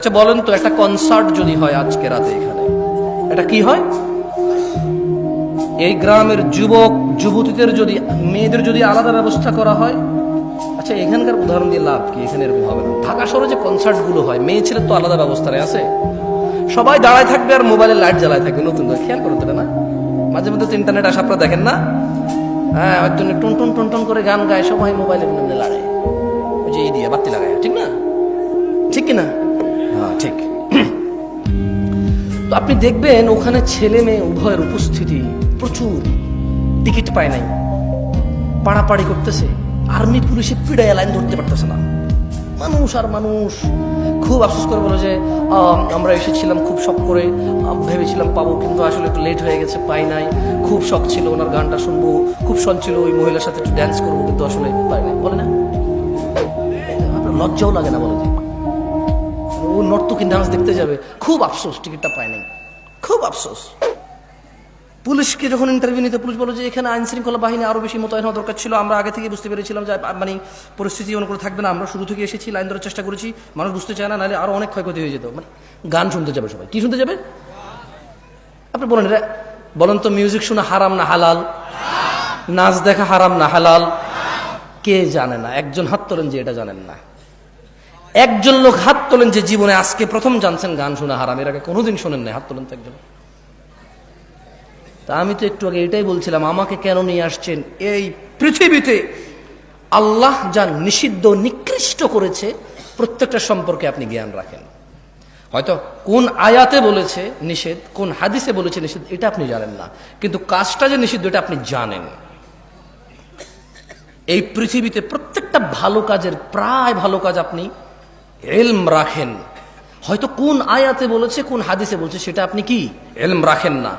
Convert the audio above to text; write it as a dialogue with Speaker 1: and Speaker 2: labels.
Speaker 1: আচ্ছা বলেন তো, একটা কনসার্ট যদি হয় আজকে রাতে এখানে, এটা কি হয়? এই গ্রামের যুবক, যুবতীদের যদি, মেয়েদের যদি আলাদা ব্যবস্থা করা হয় আচ্ছা এখানকার উদাহরণ দিয়ে লাভ কি? এখানে এরকম হবে না। ঢাকা শহরে যে কনসার্টগুলো হয়, মেয়ে ছেলের তো আলাদা ব্যবস্থা নেই, আছে? সবাই দাঁড়ায় থাকবে আর মোবাইলে লাইট জ্বালায় থাকবে, নতুন করে। খেয়াল করতে না? মাঝে মধ্যে তো ইন্টারনেট আসা, আপনারা দেখেন না? হ্যাঁ একজন টুন টুন টুন টুন করে গান গায়, সবাই মোবাইলে লাগায় ওই যে এই দিয়ে বাতি লাগায়, ঠিক না? ঠিক কি না হ্যাঁ ঠিক। তো আপনি দেখবেন ওখানে ছেলে মেয়ে উভয়ের উপস্থিতি প্রচুর। টিকিট পায় নাই। পাড়াপাড়ি করতেছে। আর্মি পুলিশে পিড়ায় লাইন ধরতে পারতেছে না। মানুষ আর মানুষ। খুব আফসোস করে বলো যে আমরা এসেছিলাম খুব শখ করে। ভেবেছিলাম পাবো, কিন্তু আসলে একটু লেট হয়ে গেছে, পাই নাই। খুব শখ ছিল ওনার গানটা শুনব। খুব শখ ছিল ওই মহিলার সাথে একটু ড্যান্স করব, কিন্তু আসলে পাই নাই। বলে না? লজ্জাও লাগে না বলে যে? ও নর্তকী ডান্স দেখতে যাবে। খুব আফসোস, টিকিটটা পায়নি। খুব আফসোস। পুলিশকে যখন ইন্টারভিউ নিতে, পুলিশ বলো যে এখানে আইন শৃঙ্খলা বাহিনী আরও বেশি মোতায়েন হওয়া দরকার ছিল, আমরা আগে থেকে বুঝতে পেরেছিলাম যে মানে পরিস্থিতি অনুকূল থাকবে না। আমরা শুরু থেকে এসেছি, লাইন ধরার চেষ্টা করেছি, মানুষ বুঝতে চায় না, নাহলে আরও অনেক ক্ষয়ক্ষতি হয়ে যেত। মানে গান শুনতে যাবে সবাই। কি শুনতে যাবে? আপনি বলেন, রে, বলেন তো মিউজিক শোনা হারাম না হালাল? নাচ দেখা হারাম না হালাল? কে জানে না? একজন হাত তোলেন যে এটা জানেন না। একজন লোক হাত তোলেন যে জীবনে আজকে প্রথম জানছেন গান শোনা হারাম। এর আগে কোনোদিন শোনেন নাই, হাত তোলেন তো একজন। তা আমি তো একটু আগে এটাই বলছিলাম, আমাকে কেন নিয়ে আসছেন? এই পৃথিবীতে আল্লাহ যা নিষিদ্ধ, নিকৃষ্ট করেছে, প্রত্যেকটা সম্পর্কে আপনি জ্ঞান রাখেন। হয়তো কোন আয়াতে বলেছে নিষেধ, কোন হাদিসে বলেছে নিষেধ, এটা আপনি জানেন না। কিন্তু কাজটা যে নিষিদ্ধ, এটা আপনি জানেন। এই পৃথিবীতে প্রত্যেকটা ভালো কাজের, প্রায় ভালো কাজ আপনি এলম রাখেন। হয়তো কোন আয়াতে বলেছে, কোন হাদিসে বলছে, সেটা আপনি কি? এলম রাখেন না।